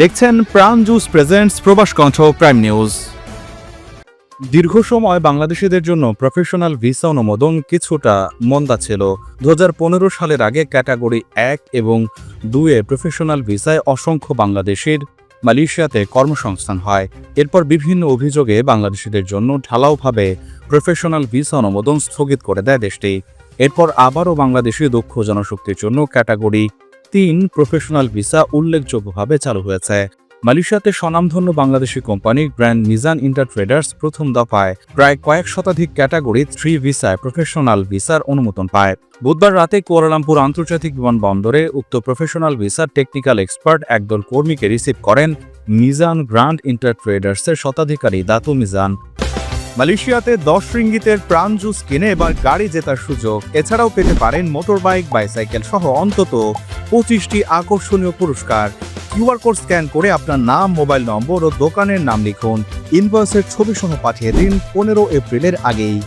দেখছেন প্রাণ juice presents প্রবাস কণ্ঠ প্রাইম নিউজ দীর্ঘ সময় বাংলাদেশিদের জন্য প্রফেশনাল ভিসা অনুমোদন কিছুটা মন্দা ছিল। দু হাজার পনেরো সালের আগে ক্যাটাগরি এক এবং দুয়ে প্রফেশনাল ভিসায় অসংখ্য বাংলাদেশির মালয়েশিয়াতে কর্মসংস্থান হয়। এরপর বিভিন্ন অভিযোগে বাংলাদেশিদের জন্য ঢালাওভাবে প্রফেশনাল ভিসা অনুমোদন স্থগিত করে দেয় দেশটি। এরপর আবারও বাংলাদেশি দক্ষ জনশক্তির জন্য ক্যাটাগরি তিন প্রফেশনাল ভিসা উল্লেখযোগ্যভাবে চালু হয়েছে। মালয়েশিয়াতে স্বনামধন্য Bangladeshi company grand Mizan inter traders প্রথম দফায় প্রায় কয়েক শতাধিক ক্যাটাগরি থ্রি ভিসায় প্রফেশনাল ভিসার অনুমোদন পায়। বুধবার রাতে কুয়ালালামপুর আন্তর্জাতিক বিমানবন্দরে উক্ত প্রফেশনাল ভিসার টেকনিক্যাল এক্সপার্ট একদল কর্মীকে রিসিভ করেন মিজান গ্র্যান্ড ইন্টার ট্রেডার্সের শতাধিকারী দাতু মিজান মালয়েশিয়াতে দশ রিঙ্গিতের প্রাণ জুস কিনে এবার গাড়ি জেতার সুযোগ। এছাড়াও পেতে পারেন মোটর বাইক বাইসাইকেল সহ অন্তত পঁচিশটি আকর্ষণীয় পুরস্কার। কিউআর কোড স্ক্যান করে আপনার নাম, মোবাইল নম্বর ও দোকানের নাম লিখুন। ইনভয়েসের ছবি সহ পাঠিয়ে দিন পনেরো এপ্রিলের আগেই।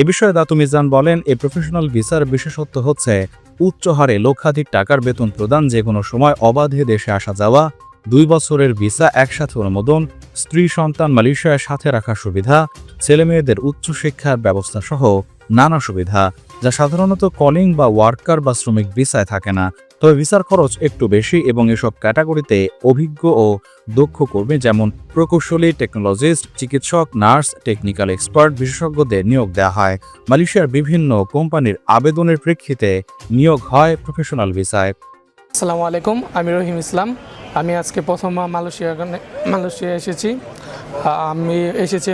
এ বিষয়ে দাতু মিজান বলেন এই প্রফেশনাল ভিসার বিশেষত্ব হচ্ছে, উচ্চ হারে লক্ষাধিক টাকার বেতন প্রদান যে কোনো সময় অবাধে দেশে আসা যাওয়া দুই বছরের ভিসা একসাথে অনুমোদন, স্ত্রী সন্তান মালয়েশিয়ার সাথে রাখার সুবিধা, ছেলেমেয়েদের উচ্চশিক্ষার ব্যবস্থা সহ নানা সুবিধা, যা সাধারণত কলিং বা ওয়ার্কার বা শ্রমিক ভিসায় থাকে না। তবে ভিসার খরচ একটু বেশি এবং এসব ক্যাটাগরিতে অভিজ্ঞ ও দক্ষ কর্মী যেমন প্রকৌশলী, টেকনোলজিস্ট, চিকিৎসক, নার্স, টেকনিক্যাল এক্সপার্ট বিশেষজ্ঞদের নিয়োগ দেওয়া হয়। মালয়েশিয়ার বিভিন্ন কোম্পানির আবেদনের প্রেক্ষিতে নিয়োগ হয় প্রফেশনাল ভিসায়। আসসালামু আলাইকুম, আমি রহিম ইসলাম। আমি আজকে প্রথম মালয়েশিয়া মালয়েশিয়া এসেছি। আমি এসেছি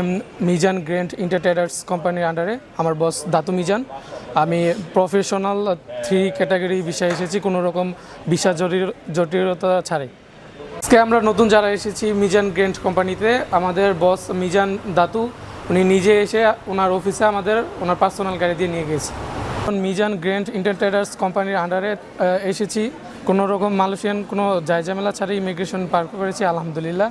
মিজান গ্র্যান্ড ইন্টারটেডার্স কোম্পানির আন্ডারে আমার বস দাতু মিজান। আমি প্রফেশনাল থ্রি ক্যাটাগরি বিষয়ে এসেছি, কোনো রকম জটিল জটিলতা ছাড়াই। আজকে আমরা নতুন যারা এসেছি মিজান গ্র্যান্ড কোম্পানিতে, আমাদের বস মিজান দাতু, উনি নিজে এসে ওনার অফিসে আমাদের ওনার পার্সোনাল গাড়ি দিয়ে নিয়ে গেছে। মিজান গ্র্যান্ড ইন্টারটেডার্স কোম্পানির আন্ডারে এসেছি। কোনো রকম মালয়েশিয়ান কোনো জায়জামেলা ছাড়াই ইমিগ্রেশন পার করেছি আলহামদুলিল্লাহ।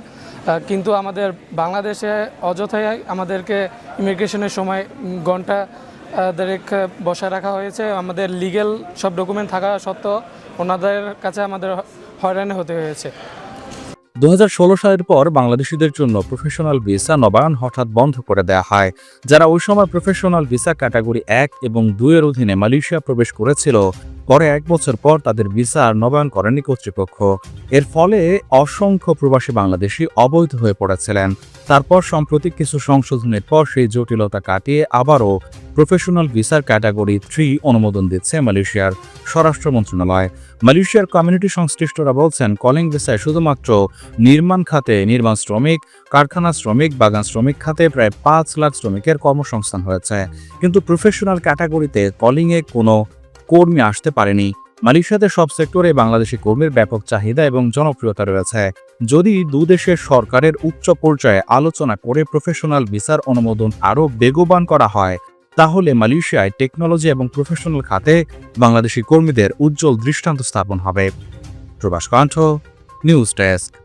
কিন্তু আমাদের বাংলাদেশে অযথায় আমাদেরকে ইমিগ্রেশনের সময় ঘণ্টা আহ, দেড়েক বসায় রাখা হয়েছে। আমাদের লিগেল সব ডকুমেন্ট থাকা সত্ত্বেও ওনাদের কাছে আমাদের হয়রানি হতে হয়েছে। দুহাজার ষোলো সালের পর বাংলাদেশিদের জন্য প্রফেশনাল ভিসা নবায়ন হঠাৎ বন্ধ করে দেয়া হয়, যারা ওই সময় প্রফেশনাল ভিসা ক্যাটাগরি এক এবং দুইয়ের অধীনে মালয়েশিয়া প্রবেশ করেছিল। পরে এক বছর পর তাদের ভিসা আর নবায়ন করেনি কর্তৃপক্ষ। এর ফলে অসংখ্য প্রবাসী বাংলাদেশি অবৈধ হয়ে পড়েছিলেন। তারপর সম্প্রতি কিছু সংশোধনের পর সেই জটিলতা কাটিয়ে আবারও প্রফেশনাল ভিসার ক্যাটাগরি থ্রি অনুমোদন দিচ্ছে মালয়েশিয়ার স্বরাষ্ট্র মন্ত্রণালয়। মালয়েশিয়ার কমিউনিটি সংশ্লিষ্টরা বলছেন, কলিং ভিসায় শুধুমাত্র নির্মাণ খাতে নির্মাণ শ্রমিক, কারখানা শ্রমিক, বাগান শ্রমিক খাতে প্রায় পাঁচ লাখ শ্রমিকের কর্মসংস্থান হয়েছে। কিন্তু প্রফেশনাল ক্যাটাগরিতে কলিংয়ে কোনো কর্মী আসতে পারেনি। মালয়েশিয়াতে সব সেক্টরে বাংলাদেশি কর্মীর ব্যাপক চাহিদা এবং জনপ্রিয়তা রয়েছে। যদি দুদেশের সরকারের উচ্চ পর্যায়ে আলোচনা করে প্রফেশনাল ভিসার অনুমোদন আরও বেগবান করা হয় তাহলে মালয়েশিয়ায় টেকনোলজি এবং প্রফেশনাল খাতে বাংলাদেশি কর্মীদের উজ্জ্বল দৃষ্টান্ত স্থাপন হবে। প্রবাস কণ্ঠ নিউজ ডেস্ক।